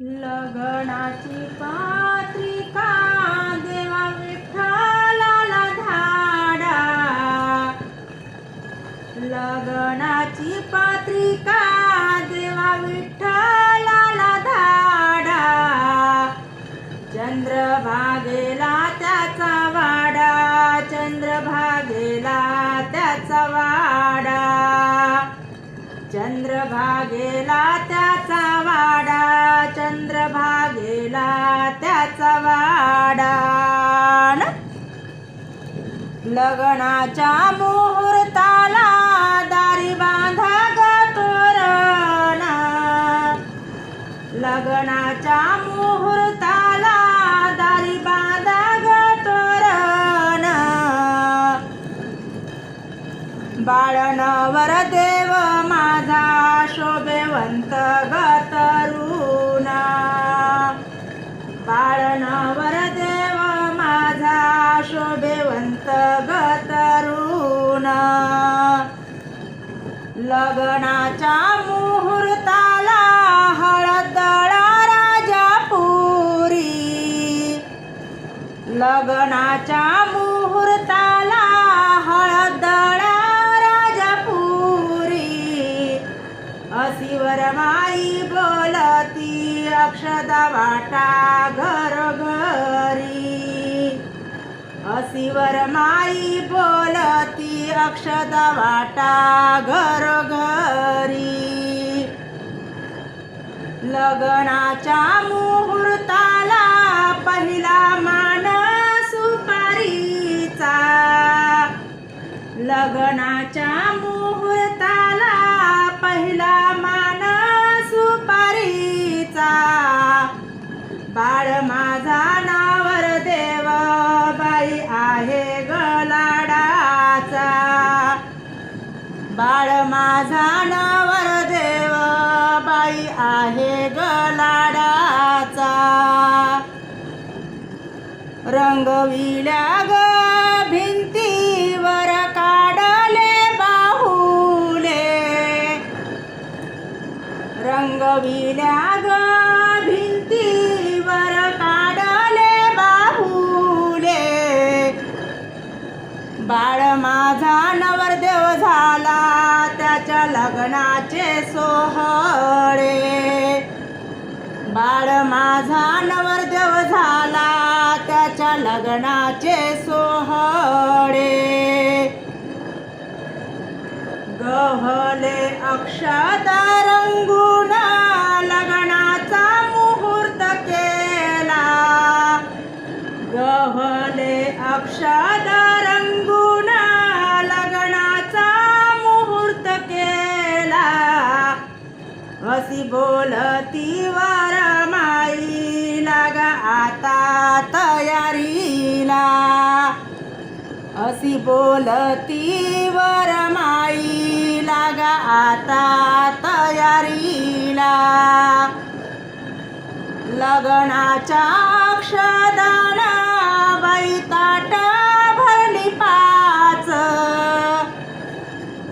लग्नाची पात्रिका देवा विठ्ठलाला धाडा? लग्नाची पात्रिका देवा विठ्ठलाला धाडा? चंद्रभागेला त्याचा वाडा चंद्रभागेला त्याचा वाडा. चंद्रभागेला त्या त्याचा वाडा. लग्नाच्या मुहूर्ताला दारी बांधा ग तोरण लग्नाच्या मुहूर्ताला दारी बांधा ग तोरण बाळनवर देव लग्नाच्या मुहूर्ताला हळदळा राजापुरी लग्नाच्या मुहूर्ताला हळदळा राजापुरी अशी वरमाई बोलती अक्षदा वाटा घरोघरी. अशी वरमाई बोलती अक्षदा वाटा घरोघरी. लग्नाच्या मुहूर्ताला पहिला मान सुपारीचा. लग्नाच्या मुहूर्ताला पहिला मान सुपारीचा. बाळ माझा नावर माझा देव बाई आहे गलाडाचा रंगविल्या ग भिंतीवर काढले बाहुले. रंगविल्या ग भिंतीवर काढले बाहुले. बाळ माझा नवरदेव झाला त्याच्या लग्नाचे सोहळे. बाळ माझा नवरदेव झाला त्याच्या लग्नाचे सोहळे. गहले अक्षत रंगून लग्नाचा मुहूर्त केला. गहले अक्षद अशी बोलती वर लागा आता तयारीला. अशी बोलती वर लागा आता तयारीला. लग्नाच्या अक्षदान बाई भरली पाच.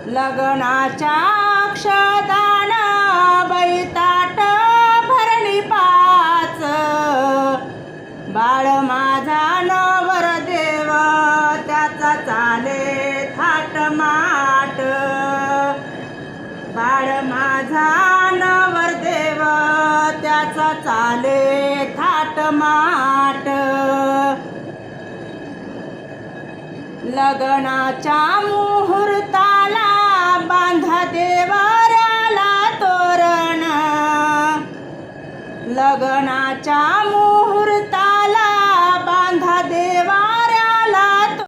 लग्नाच्या अक्षदान चाले थाट माट. लग्नाच्या मुहूर्ताला बांधा देवाराला तोरण. लग्नाच्या मुहूर्त